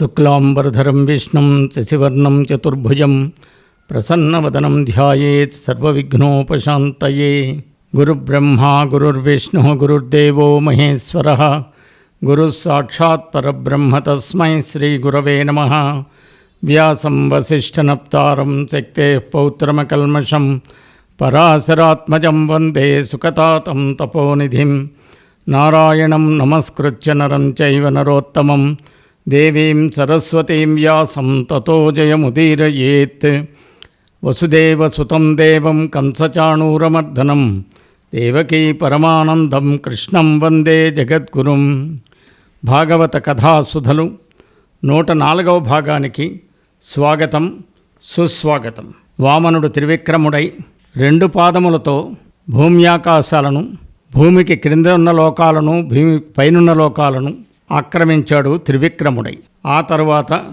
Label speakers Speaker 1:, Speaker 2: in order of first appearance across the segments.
Speaker 1: शुक्लांबरधरम विष्णु शशिवर्णम चतुर्भुज प्रसन्न वदनम सर्वघ्नोपात गुरुब्रह्मा, गुरुर्विष्णु, गुरुर्देव महेश्वर। गुरुसाक्षात्ब्रह्म तस्म श्रीगुरव नम। व्यास वसिष्ठनता शक्ते पौत्रमकलमशं पराशरात्मज वंदे सुखतात तपोनिधि। नारायण नमस्कृत्य नरम चरोत्तम దేవీం సరస్వతీం వ్యాసం తతో జయముదీరయేత్ వసుదేవసుతం దేవం కంసచాణూరమర్దనం దేవకీ పరమానందం కృష్ణం వందే జగద్గురుం భాగవత కథాసుధలు నూట నాలుగవ భాగానికి స్వాగతం సుస్వాగతం వామనుడు త్రివిక్రముడై రెండు పాదములతో భూమ్యాకాశాలను భూమికి క్రింద ఉన్న లోకాలను భూమి పైనున్న లోకాలను ఆక్రమించాడు త్రివిక్రముడై. ఆ తరువాత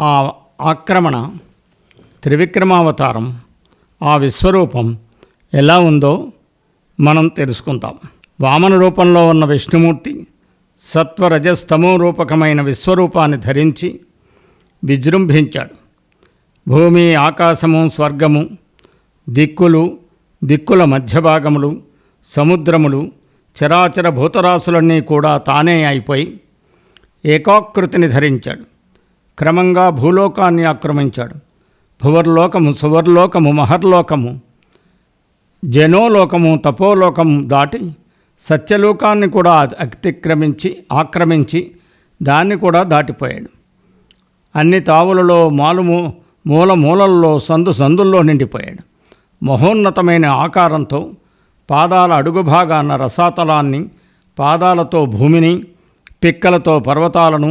Speaker 1: ఆ ఆక్రమణ త్రివిక్రమావతారం ఆ విశ్వరూపం ఎలా ఉందో మనం తెలుసుకుందాం. వామన రూపంలో ఉన్న విష్ణుమూర్తి సత్వరజస్తమో రూపకమైన విశ్వరూపాన్ని ధరించి విజృంభించాడు. భూమి ఆకాశము స్వర్గము దిక్కులు దిక్కుల మధ్యభాగములు సముద్రములు చరాచర భూతరాశులన్నీ కూడా తానే అయిపోయి ఏకాకృతిని ధరించాడు. క్రమంగా భూలోకాన్ని ఆక్రమించాడు. భువర్లోకము సువర్లోకము మహర్లోకము జనోలోకము తపోలోకము దాటి సత్యలోకాన్ని కూడా అతిక్రమించి ఆక్రమించి దాన్ని కూడా దాటిపోయాడు. అన్ని తావులలో మాలుము మూల మూలల్లో సందు సందుల్లో నిండిపోయాడు. మహోన్నతమైన ఆకారంతో పాదాల అడుగు భాగాన రసాతలాన్ని పాదాలతో భూమిని పిక్కలతో పర్వతాలను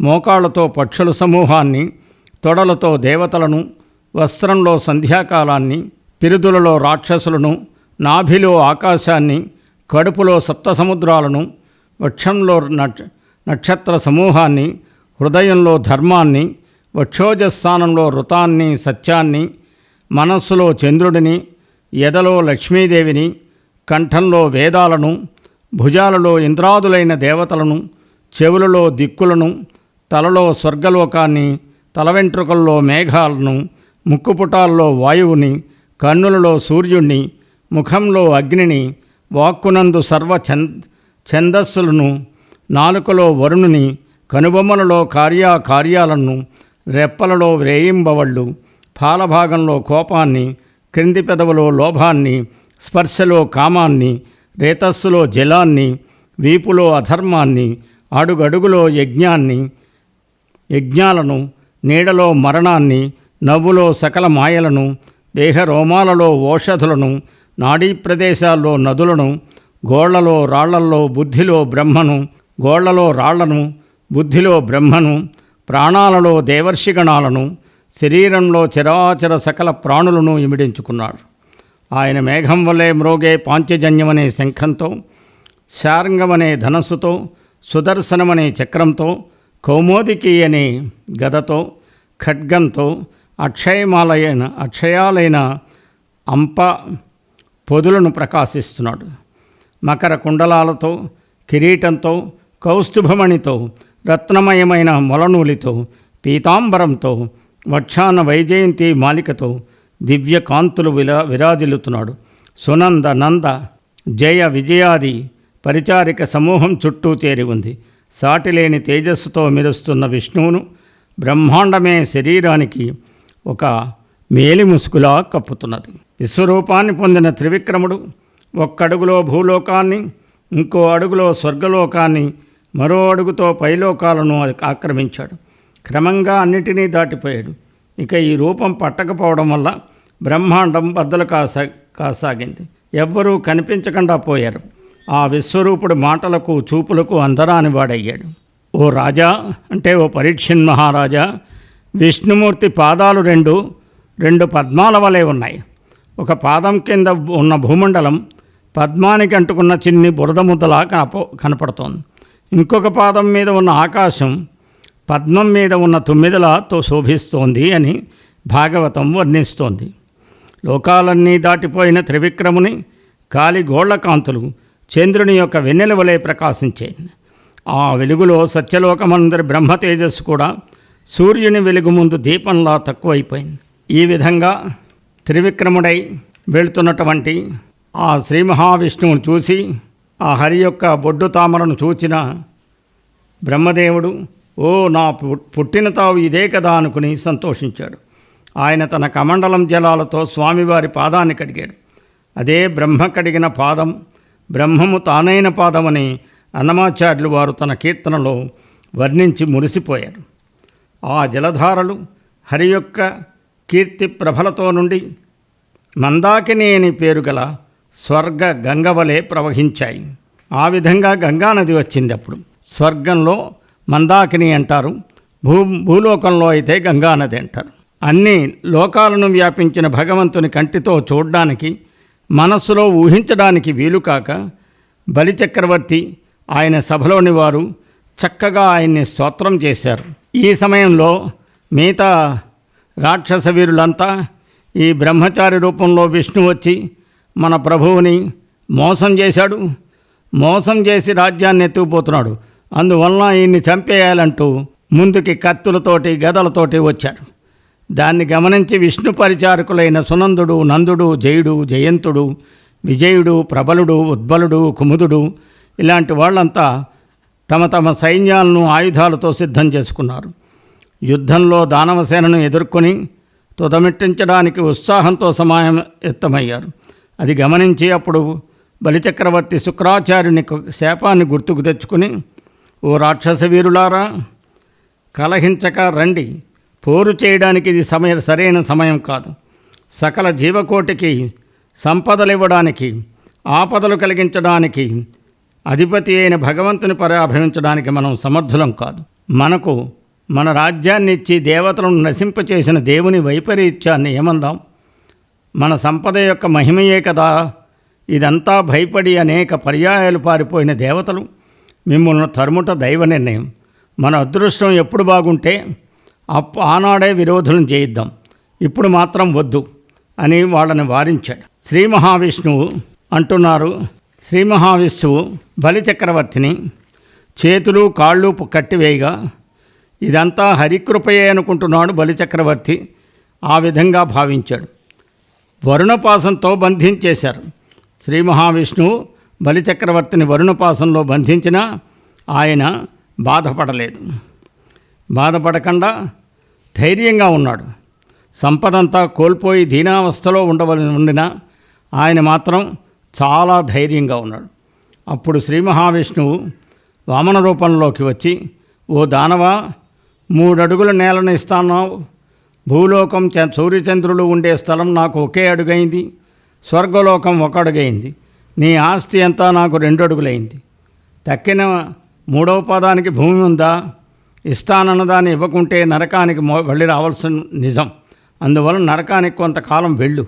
Speaker 1: మోకాళ్ళతో పక్షుల సమూహాన్ని తొడలతో దేవతలను వస్త్రంలో సంధ్యాకాలాన్ని పిరుదులలో రాక్షసులను నాభిలో ఆకాశాన్ని కడుపులో సప్త సముద్రాలను వక్షంలో నక్షత్ర సమూహాన్ని హృదయంలో ధర్మాన్ని వక్షోజస్థానంలో ఋతాన్ని సత్యాన్ని మనస్సులో చంద్రుడిని ఎదలో లక్ష్మీదేవిని కంఠంలో వేదాలను భుజాలలో ఇంద్రాదులైన దేవతలను చెవులలో దిక్కులను తలలో స్వర్గలోకాన్ని తల వెంట్రుకల్లో మేఘాలను ముక్కుపుటాల్లో వాయువుని కన్నులలో సూర్యుణ్ణి ముఖంలో అగ్నిని వాక్కునందు సర్వ ఛంద్ ఛందస్సులను నాలుకలో వరుణుని కనుబొమ్మలలో కార్యాకార్యాలను రెప్పలలో వ్రేయింబవళ్ళు పాలభాగంలో కోపాన్ని క్రింది పెదవులో లోభాన్ని స్పర్శలో కామాన్ని రేతస్సులో జలాన్ని వీపులో అధర్మాన్ని అడుగడుగులో యజ్ఞాన్ని యజ్ఞాలను నీడలో మరణాన్ని నవ్వులో సకల మాయలను దేహ రోమాలలో ఓషధులను నాడీ ప్రదేశాల్లో నదులను గోళ్ళలో రాళ్ళల్లో బుద్ధిలో బ్రహ్మను గోళ్ళలో రాళ్ళను బుద్ధిలో బ్రహ్మను ప్రాణాలలో దేవర్షిగణాలను శరీరంలో చరాచర సకల ప్రాణులను ఇమిడించుకున్నాడు. ఆయన మేఘం వలె మ్రోగే పాంచజన్యమనే శంఖంతో శారంగమనే ధనస్సుతో సుదర్శనమనే చక్రంతో కౌమోదికి అనే గదతో ఖడ్గంతో అక్షయమాలైన అక్షయాలైన అంప పొదులను ప్రకాశిస్తున్నాడు. మకర కుండలాలతో కిరీటంతో కౌస్తుభమణితో రత్నమయమైన మొలనూలితో పీతాంబరంతో వక్షాన వైజయంతి మాలికతో దివ్య కాంతులు విలా విరాజిల్లుతున్నాడు. సునంద నంద జయ విజయాది పరిచారిక సమూహం చుట్టూ చేరి ఉంది. సాటిలేని తేజస్సుతో మెరుస్తున్న విష్ణువును బ్రహ్మాండమే శరీరానికి ఒక మేలి ముసుగులా కప్పుతున్నది. విశ్వరూపాన్ని పొందిన త్రివిక్రముడు ఒక్కడుగులో భూలోకాన్ని ఇంకో అడుగులో స్వర్గలోకాన్ని మరో అడుగుతో పైలోకాలను ఆక్రమించాడు. క్రమంగా అన్నిటినీ దాటిపోయాడు. ఇక ఈ రూపం పట్టకపోవడం వల్ల బ్రహ్మాండం బద్దలు కాసా కాసాగింది. ఎవ్వరూ కనిపించకుండా పోయారు. ఆ విశ్వరూపుడు మాటలకు చూపులకు అందరాని వాడయ్యాడు. ఓ రాజా అంటే ఓ పరీక్షన్ మహారాజా విష్ణుమూర్తి పాదాలు రెండు రెండు పద్మాల వలె ఉన్నాయి. ఒక పాదం కింద ఉన్న భూమండలం పద్మానికి అంటుకున్న చిన్ని బురద ముద్దలా కనప కనపడుతోంది. ఇంకొక పాదం మీద ఉన్న ఆకాశం పద్మం మీద ఉన్న తొమ్మిదిలాతో శోభిస్తోంది అని భాగవతం వర్ణిస్తోంది. లోకాలన్నీ దాటిపోయిన త్రివిక్రముని కాలి గోళ్ళ కాంతులు చంద్రుని యొక్క వెన్నెల వలె ప్రకాశించాయి ఆ వెలుగులో సత్యలోకమందరి బ్రహ్మ తేజస్సు కూడా సూర్యుని వెలుగు ముందు దీపంలా తక్కువైపోయింది. ఈ విధంగా త్రివిక్రముడై వెళుతున్నటువంటి ఆ శ్రీ మహావిష్ణువును చూసి ఆ హరి యొక్క బొడ్డు తామరను చూచిన బ్రహ్మదేవుడు ఓ నా పు- పుట్టిన తావు ఇదే కదా అనుకుని సంతోషించాడు. ఆయన తన కమండలం జలాలతో స్వామివారి పాదాన్ని కడిగాడు. అదే బ్రహ్మ కడిగిన పాదం బ్రహ్మము తానైన పాదమని అన్నమాచార్యులు వారు తన కీర్తనలో వర్ణించి మురిసిపోయారు. ఆ జలధారలు హరి యొక్క కీర్తి ప్రభలతో నుండి మందాకిని అని పేరు గల స్వర్గ గంగవలే ప్రవహించాయి. ఆ విధంగా గంగానది వచ్చింది అప్పుడు. స్వర్గంలో మందాకిని అంటారు భూ భూలోకంలో అయితే గంగానది అంటారు. అన్ని లోకాలను వ్యాపించిన భగవంతుని కంటితో చూడడానికి మనస్సులో ఊహించడానికి వీలుకాక బలిచక్రవర్తి ఆయన సభలోని వారు చక్కగా ఆయన్ని స్తోత్రం చేశారు. ఈ సమయంలో మిగతా రాక్షస వీరులంతా ఈ బ్రహ్మచారి రూపంలో విష్ణు వచ్చి మన ప్రభువుని మోసం చేశాడు. మోసం చేసి రాజ్యాన్ని ఎత్తుకుపోతున్నాడు. అందువలన ఈయన్ని చంపేయాలంటూ ముందుకి కత్తులతోటి గదలతోటి వచ్చారు. దాన్ని గమనించి విష్ణు పరిచారకులైన సునందుడు నందుడు జయుడు జయంతుడు విజయుడు ప్రబలుడు ఉద్బలుడు కుముదుడు ఇలాంటి వాళ్ళంతా తమ తమ సైన్యాలను ఆయుధాలతో సిద్ధం చేసుకున్నారు. యుద్ధంలో దానవసేనను ఎదుర్కొని తుదమిట్టించడానికి ఉత్సాహంతో సమాయత్తమయ్యారు అది గమనించి అప్పుడు బలిచక్రవర్తి శుక్రాచార్యుని శాపాన్ని గుర్తుకు తెచ్చుకుని ఓ రాక్షస వీరులారా కలహించక రండి. పోరు చేయడానికి ఇది సమయ సరైన సమయం కాదు. సకల జీవకోటికి సంపదలు ఇవ్వడానికి ఆపదలు కలిగించడానికి అధిపతి అయిన భగవంతుని పరాభవించడానికి మనం సమర్థులం కాదు. మనకు మన రాజ్యాన్ని ఇచ్చి దేవతలను నశింపచేసిన దేవుని వైపరీత్యాన్ని ఏమందాం? మన సంపద యొక్క మహిమయే కదా. ఇదంతా భయపడి అనేక పర్యాయాలు పారిపోయిన దేవతలు. మిమ్మల్ని తరుముట దైవ నిర్ణయం. మన అదృష్టం ఎప్పుడు బాగుంటే అప్ ఆనాడే విరోధులను చేయిద్దాం ఇప్పుడు మాత్రం వద్దు అని వాళ్ళని వారించాడు. శ్రీ మహావిష్ణువు అంటున్నారు. శ్రీ మహావిష్ణువు బలిచక్రవర్తిని చేతులు కాళ్ళు కట్టివేయగా ఇదంతా హరికృపయే అనుకుంటున్నాడు బలిచక్రవర్తి ఆ విధంగా భావించాడు. వరుణపాసంతో బంధించేశారు. శ్రీ మహావిష్ణువు బలిచక్రవర్తిని వరుణపాసంలో బంధించినా ఆయన బాధపడలేదు. బాధపడకుండా ధైర్యంగా ఉన్నాడు. సంపదంతా కోల్పోయి దీనావస్థలో ఉండవలసి ఉండినా ఆయన మాత్రం చాలా ధైర్యంగా ఉన్నాడు. అప్పుడు శ్రీ మహావిష్ణువు వామన రూపంలోకి వచ్చి ఓ దానవా మూడడుగుల నేలను ఇస్తాన్నావు. భూలోకం చ- సూర్యచంద్రులు ఉండే స్థలం నాకు ఒకే అడుగైంది. స్వర్గలోకం ఒక అడుగైంది. నీ ఆస్తి అంతా నాకు రెండు అడుగులైంది. తక్కిన మూడవ పాదానికి భూమి ఉందా? ఇస్తానన్నదాన్ని ఇవ్వకుంటే నరకానికి వెళ్ళి రావాల్సిన నిజం. అందువలన నరకానికి కొంతకాలం వెళ్ళు.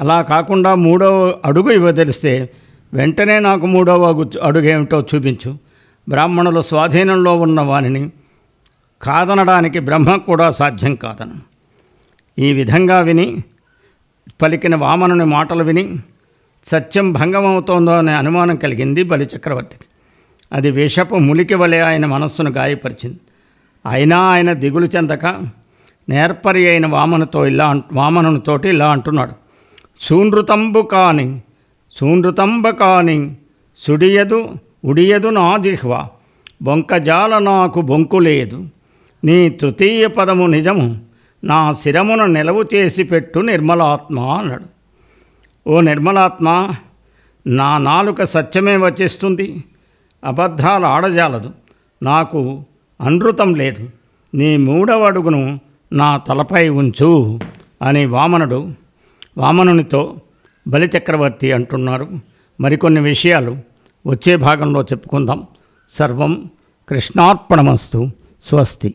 Speaker 1: అలా కాకుండా మూడవ అడుగు ఇవ్వదలిస్తే వెంటనే నాకు మూడవ అడుగేమిటో అడుగు ఏమిటో చూపించు. బ్రాహ్మణుల స్వాధీనంలో ఉన్న వానిని కాదనడానికి బ్రహ్మ కూడా సాధ్యం కాదను. ఈ విధంగా విని పలికిన వామనుని మాటలు విని సత్యం భంగమవుతోందో అనే అనుమానం కలిగింది బలిచక్రవర్తికి. అది విషపు ములికి వలె ఆయన మనస్సును గాయపరిచింది. అయినా ఆయన దిగులు చెందక నేర్పరి అయిన వామనుతో ఇలా వామనునితోటి ఇలా అంటున్నాడు. సూనృతంబు కాని సూనృతంబ కాని సుడియదు ఉడియదు నా జిహ్వ. బొంకజాల నాకు బొంకు లేదు. నీ తృతీయ పదము నిజము. నా శిరమును నిలవు చేసి పెట్టు నిర్మలాత్మ అన్నాడు. ఓ నిర్మలాత్మ నా నాలుక సత్యమే వచిస్తుంది. అబద్ధాలు ఆడజాలదు. నాకు అనృతం లేదు. నీ మూడవ అడుగును నా తలపై ఉంచు అని వామనుడు వామనునితో బలిచక్రవర్తి అంటున్నారు. మరికొన్ని విషయాలు వచ్చే భాగంలో చెప్పుకుందాం. సర్వం కృష్ణార్పణమస్తు. స్వస్తి.